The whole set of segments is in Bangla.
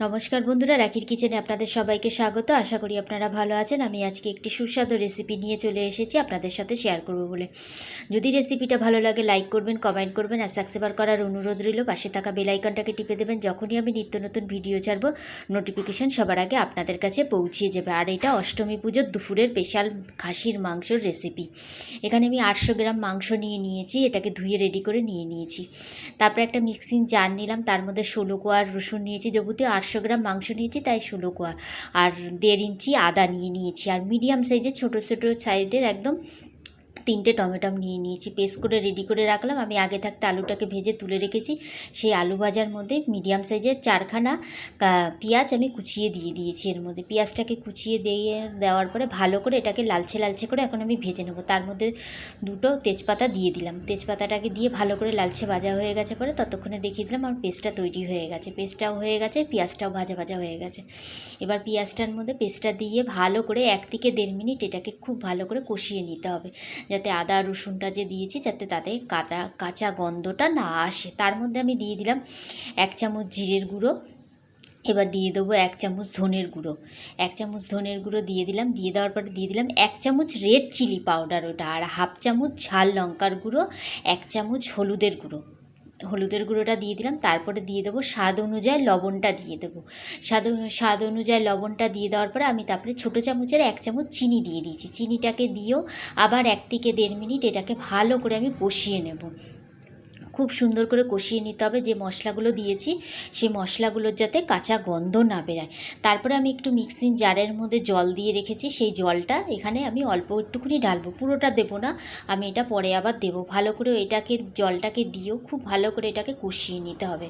নমস্কার বন্ধুরা, রাখির কিচেনে আপনাদের সবাইকে স্বাগত। আশা করি আপনারা ভালো আছেন। আমি আজকে একটি সুস্বাদু রেসিপি নিয়ে চলে এসেছি আপনাদের সাথে শেয়ার করব বলে। যদি রেসিপিটা ভালো লাগে লাইক করবেন কমেন্ট করবেন আর সাবস্ক্রাইবার করার অনুরোধ রইল, পাশে থাকা বেলাইকনটাকে টিপে দেবেন। যখনই আমি নিত্য নতুন ভিডিও ছাড়ব নোটিফিকেশন সবার আগে আপনাদের কাছে পৌঁছিয়ে যাবে। আর এটা অষ্টমী পুজোর দুপুরের স্পেশাল খাসির মাংসর রেসিপি এখানে আমি আটশো গ্রাম মাংস নিয়ে নিয়েছি, এটাকে ধুয়ে রেডি করে নিয়ে নিয়েছি। তারপরে একটা মিক্সিং জার নিলাম, তার মধ্যে ষোলো কোয়ার রসুন নিয়েছি যেহেতু আটশো গ্রাম মাংস নিয়েছি, তাই ষোলো কোয়া। আর দেড় ইঞ্চি আদা নিয়ে নিয়েছি। আর মিডিয়াম সাইজের ছোটো ছোটো সাইডের একদম তিনটে টমেটো নিয়ে নিয়েছি। পেস্ট করে রেডি করে রাখলাম। আমি আগে থাকতে আলুটাকে ভেজে তুলে রেখেছি। সেই আলু ভাজার মধ্যে মিডিয়াম সাইজের চারখানা পেঁয়াজ আমি কুচিয়ে দিয়ে দিয়েছি এর মধ্যে। পেঁয়াজটাকে কুচিয়ে দিয়ে দেওয়ার পরে ভালো করে এটাকে লালচে লালচে করে এখন আমি ভেজে নেব। তার মধ্যে দুটো তেজপাতা দিয়ে দিলাম। তেজপাতাটাকে দিয়ে ভালো করে লালচে ভাজা হয়ে গেছে পরে ততক্ষণে দেখিয়ে দিলাম আমার পেস্টটা তৈরি হয়ে গেছে। পেস্টটাও হয়ে গেছে, পেঁয়াজটাও ভাজা ভাজা হয়ে গেছে। এবার পেঁয়াজটার মধ্যে পেস্টটা দিয়ে ভালো করে এক থেকে দেড় মিনিট এটাকে খুব ভালো করে কষিয়ে নিতে হবে। যাতে আদা, রসুনটা যে দিয়েছি যাতে তাতে কাটা, কাঁচা গন্ধটা না আসে। তার মধ্যে আমি দিয়ে দিলাম এক চামচ জিরের গুঁড়ো। এবার দিয়ে দেবো এক চামচ ধনের গুঁড়ো। এক চামচ ধনের গুঁড়ো দিয়ে দিলাম। দিয়ে দেওয়ার পরে দিয়ে দিলাম এক চামচ রেড চিলি পাউডার ওটা, আর হাফ চামচ ঝাল লঙ্কার গুঁড়ো, এক চামচ হলুদের গুঁড়ো। হলুদের গুঁড়োটা দিয়ে দিলাম, তারপরে দিয়ে দেবো স্বাদ অনুযায়ী লবণটা দিয়ে দেবো। স্বাদ স্বাদ অনুযায়ী লবণটা দিয়ে দেওয়ার পরে আমি তারপরে ছোটো চামচের এক চামচ চিনি দিয়ে দিয়েছি। চিনিটাকে দিয়েও আবার এক থেকে দেড় মিনিট এটাকে ভালো করে আমি কষিয়ে নেব। খুব সুন্দর করে কষিয়ে নিতে হবে। যে মশলাগুলো দিয়েছি, সেই মশলাগুলোর যাতে কাঁচা গন্ধ না বেরায়। তারপরে আমি একটু মিক্সিং জারের মধ্যে জল দিয়ে রেখেছি। সেই জলটা এখানে আমি অল্প একটুখানি ঢালবো। পুরোটা দেবো না, আমি এটা পরে আবার দেবো। ভালো করে এটাকে, জলটাকে দিয়েও খুব ভালো করে এটাকে কষিয়ে নিতে হবে।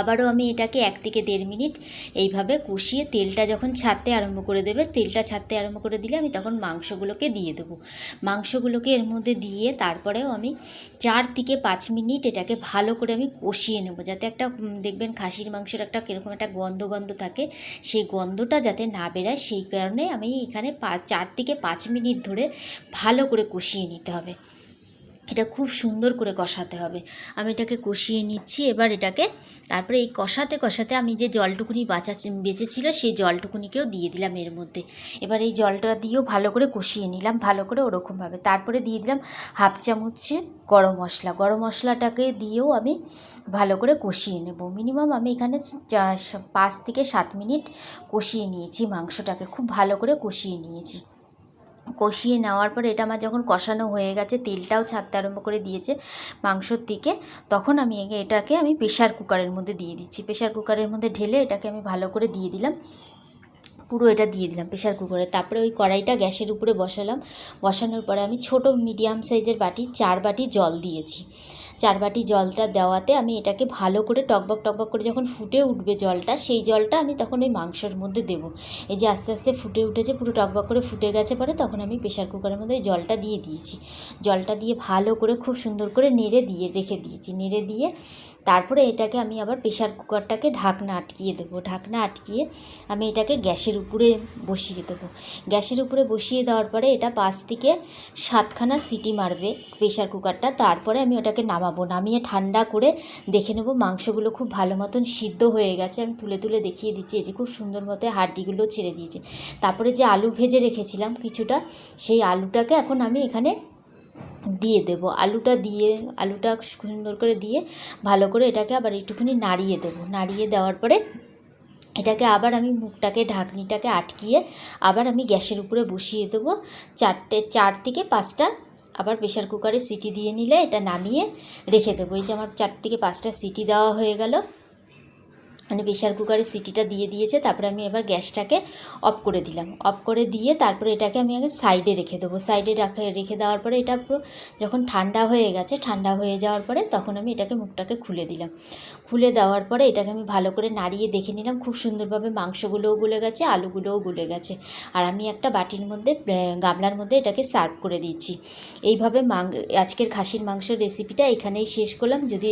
আবারও আমি এটাকে এক থেকে দেড় মিনিট এইভাবে কষিয়ে তেলটা যখন ছাড়তে আরম্ভ করে দেবে, তেলটা ছাড়তে আরম্ভ করে দিলে আমি তখন মাংসগুলোকে দিয়ে দেবো। মাংসগুলোকে এর মধ্যে দিয়ে তারপরেও আমি চার থেকে পাঁচ মিনিট এটাকে ভালো করে আমি কষিয়ে নেব যাতে একটা দেখবেন খাসির মাংসের একটা কীরকম একটা গন্ধ গন্ধ থাকে, সেই গন্ধটা যাতে না বেরায়, সেই কারণে আমি এখানে পাঁচ চার থেকে পাঁচ মিনিট ধরে ভালো করে কষিয়ে নিতে হবে। এটা খুব সুন্দর করে কষাতে হবে। আমি এটাকে কষিয়ে নিচ্ছি, এবার এটাকে তারপরে এই কষাতে কষাতে আমি যে জলটুকুনি বাঁচা বেঁচেছিল সেই জলটুকুনিকেও দিয়ে দিলাম এর মধ্যে। এবার এই জলটা দিয়েও ভালো করে কষিয়ে নিলাম, ভালো করে ওরকমভাবে। তারপরে দিয়ে দিলাম হাফ চামচে গরম মশলা। গরম মশলাটাকে দিয়েও আমি ভালো করে কষিয়ে নেব। মিনিমাম আমি এখানে পাঁচ থেকে সাত মিনিট কষিয়ে নিয়েছি, মাংসটাকে খুব ভালো করে কষিয়ে নিয়েছি। কষিয়ে নেওয়ার পরে এটা আমার যখন কষানো হয়ে গেছে, তেলটাও ছাড়তে আরম্ভ করে দিয়েছে মাংসর দিকে, তখন আমি এটাকে আমি প্রেশার কুকারের মধ্যে দিয়ে দিচ্ছি। প্রেশার কুকারের মধ্যে ঢেলে এটাকে আমি ভালো করে দিয়ে দিলাম। পুরো এটা দিয়ে দিলাম প্রেশার কুকারে তারপরে ওই কড়াইটা গ্যাসের উপরে বসালাম। বসানোর পরে আমি ছোট মিডিয়াম সাইজের বাটি, চার বাটি জল দিয়েছি। চার বাটি জলটা দেওয়াতে আমি এটাকে ভালো করে টকবক টকবক করে যখন ফুটে উঠবে জলটা, সেই জলটা আমি তখন ওই মাংসর মধ্যে দেবো। এই যে আস্তে আস্তে ফুটে উঠেছে, পুরো টকবক করে ফুটে গেছে পরে তখন আমি প্রেশার কুকারের মধ্যে জলটা দিয়ে দিয়েছি। জলটা দিয়ে ভালো করে খুব সুন্দর করে নেড়ে দিয়ে, রেখে দিয়েছি। নেড়ে দিয়ে তারপরে এটাকে আমি আবার প্রেশার কুকারটাকে ঢাকনা আটকিয়ে দেবো। ঢাকনা আটকিয়ে আমি এটাকে গ্যাসের উপরে বসিয়ে দেবো। গ্যাসের উপরে বসিয়ে দেওয়ার পরে এটা পাঁচ থেকে সাতখানা সিটি মারবে প্রেশার কুকারটা তারপরে আমি ওটাকে নামাবো। নামিয়ে ঠান্ডা করে দেখে নেব মাংসগুলো খুব ভালো মতন সিদ্ধ হয়ে গেছে। আমি তুলে তুলে দেখিয়ে দিচ্ছি, এই যে খুব সুন্দর মতো হাড্ডিগুলো ছেড়ে দিয়েছে। তারপরে যে আলু ভেজে রেখেছিলাম কিছুটা, সেই আলুটাকে এখন আমি এখানে দিয়ে দেবো। আলুটা দিয়ে, আলুটা সুন্দর করে দিয়ে ভালো করে এটাকে আবার একটুখানি নাড়িয়ে দেবো। নাড়িয়ে দেওয়ার পরে এটাকে আবার আমি মুখটাকে, ঢাকনিটাকে আটকিয়ে আবার আমি গ্যাসের উপরে বসিয়ে দেবো। চারটে, চার থেকে পাঁচটা আবার প্রেশার কুকারে সিটি দিয়ে নিলে এটা নামিয়ে রেখে দেবো। এই যে আমার চার থেকে পাঁচটা সিটি দেওয়া হয়ে গেল। মানে প্রেশার কুকারে সিটিটা দিয়ে দিয়েছে, তারপরে আমি এবার গ্যাসটাকে অফ করে দিলাম। অফ করে দিয়ে তারপরে এটাকে আমি আগে সাইডে রেখে দেবো। সাইডে রাখে, রেখে দেওয়ার পরে এটা পুরো যখন ঠান্ডা হয়ে গেছে, ঠান্ডা হয়ে যাওয়ার পরে তখন আমি এটাকে মুখটাকে খুলে দিলাম। খুলে দেওয়ার পরে এটাকে আমি ভালো করে নাড়িয়ে দেখে নিলাম, খুব সুন্দরভাবে মাংসগুলোও গুলে গেছে, আলুগুলোও গুলে গেছে। আর আমি একটা বাটির মধ্যে গামলার মধ্যে এটাকে সার্ভ করে দিচ্ছি। এইভাবে মাং, আজকের খাসির মাংসের রেসিপিটা এখানেই শেষ করলাম। যদি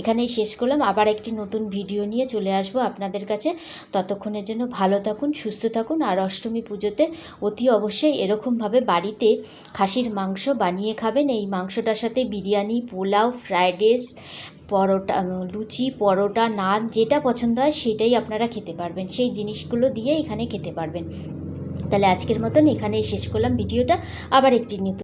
এখানেই শেষ করলাম। আবার একটি নতুন ভিডিও নিয়ে চলে আসব আপনাদের কাছে। ততক্ষণের জন্য ভালো থাকুন, সুস্থ থাকুন আর অষ্টমী পুজোতে অতি অবশ্যই এরকমভাবে বাড়িতে খাসির মাংস বানিয়ে খাবেন। এই মাংসটার সাথে বিরিয়ানি, পোলাও ফ্রায়েড রাইস, পরোটা লুচি, পরোটা, নান যেটা পছন্দ হয় সেটাই আপনারা খেতে পারবেন। সেই জিনিসগুলো দিয়ে এখানে খেতে পারবেন। তাহলে আজকের মতন এখানেই শেষ করলাম। ভিডিওটা আবার একটি নতুন